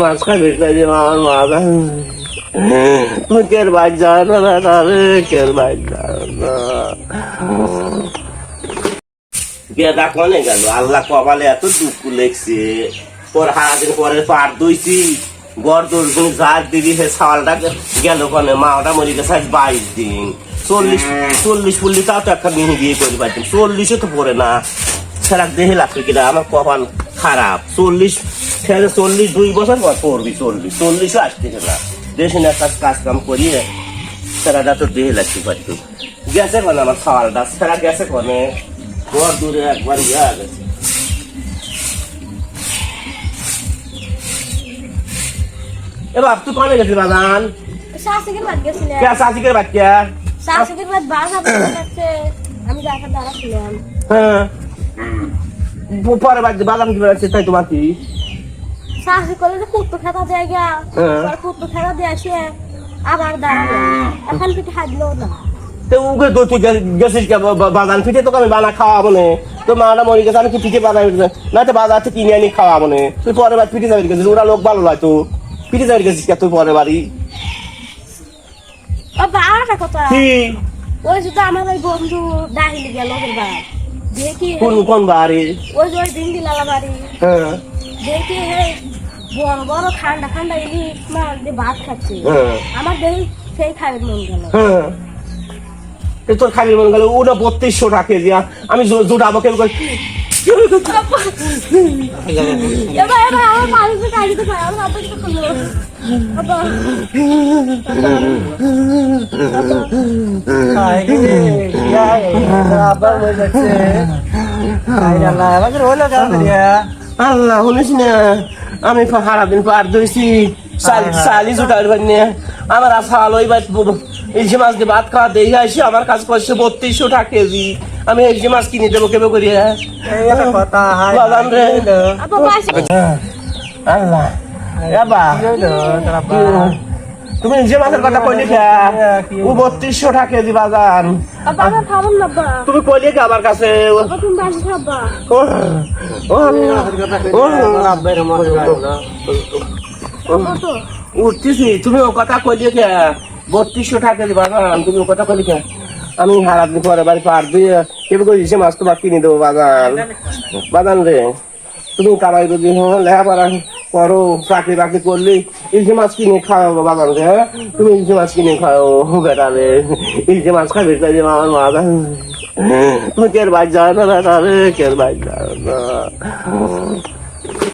মাছ খাবে তাই আমার মা তুমি কের বাইর গেল আল্লাহ কপালে এত দুঃখ লেগছে পর হারাদিন পরে পার দইছি সে সালটা গেল কনে মাওটা মরে গেছে আজ বাইশ দিন চল্লিশ চল্লিশ পল্লি তাও তো একটা মেহে বিয়ে করে পারতাম চল্লিশে তো পড়ে না সেরাক দেহে লাগবে কিনা আমার কপাল খারাপ। চল্লিশ ছেড়ে চল্লিশ দুই বছর পর পড়বি চল্লিশ চল্লিশও আসতেছে না দেশে না কাজ কাজ কাম করিয়ে সেরাটা তো দেহে লাগতে পারতো গেছে কোনে আমার খাওয়াটা সেরা গেছে কোনে? বড় দূরে একবার ইয়া গেছে। এবার তুই কনে গেছিস বাগান শাশুকের বাদ গেছিলেন কে শাসিকের বাচ্চা শাশুকের বাদ বাসা আমি দেখা দাঁড়াচ্ছিলাম হ্যাঁ। পরে বাড়িতে বাদাম কি বেড়াচ্ছে তাই তোমার কি শাশু করলে যে কুত্তু খেতা জায়গা হ্যাঁ। কুত্তু খেতা দিয়ে আসে আবার এখন পিঠে হাজলো না। তো উগে তো তুই গেছিস বাদাম পিঠে তোকে আমি বানা খাওয়াবো নে। তো মাটা মরে গেছে আমি কি পিঠে বাদাম না তো বাজার থেকে কিনে আনি খাওয়াবো নে। তুই পরে বার পিঠে যাবি গেছিস ওরা লোক ভালো নয় তো। পিঠে যাবি গেছিস কে তুই পরে বাড়ি? বাবা আর কথা। ওই আমার ওই বন্ধু ডাহিলি গেল ওদের বাড়ি। দেখি কোন কোন বাড়ি ওই ওই দিন দিলালা বাড়ি হ্যাঁ দেখি হে বড় বড় ঠান্ডা ঠান্ডা ইলিশ মাছ দিয়ে ভাত খাচ্ছে হ্যাঁ আমার দেখি সেই খাবে মন গেল হ্যাঁ এ তোর খালি মনে গেল ওটা বত্রিশশো টাকা কেজি আমি আমার আল্লাহ শুনিস না। আমি সারাদিন পার ধরেছি চালি জোটার নিয়ে আমার আসাল ওই ইলশে মাছ দিয়ে ভাত খাওয়া দেখে আসি আমার কাছে পয়সা বত্রিশশো টাকা কেজি। আমি ইলশে মাছ কিনে দেবো কেবে করিয়া। আল্লাহ। তুমি ইলশে মাছের কথা কইলি কে? ও বত্রিশশো টাকা কেজি বাজান তুমি কইলি কে আমার কাছে? উঠতেছি। তুমি ও কথা কইলে কে? বত্রিশশো টাকা দিবা বাগান তুমি ও কথা কইলে কে? আমি হারাত পরে বাড়ি পার দিয়ে কেবে করে দিছে মাছ তোমার কিনে দেবো বাগান বাগান রে তুমি কামাই যদি হ্যাঁ লেখাপড়া করো চাকরি বাকরি করলে, ইলিশ মাছ কিনে খাও বাবাকে হ্যাঁ? তুমি ইলিশ মাছ কিনে খাও বেটালে ইলিশ মাছ খাবে তাই আমার মা তুমি কের বাইর যাও না রে কের বাইর যাও না।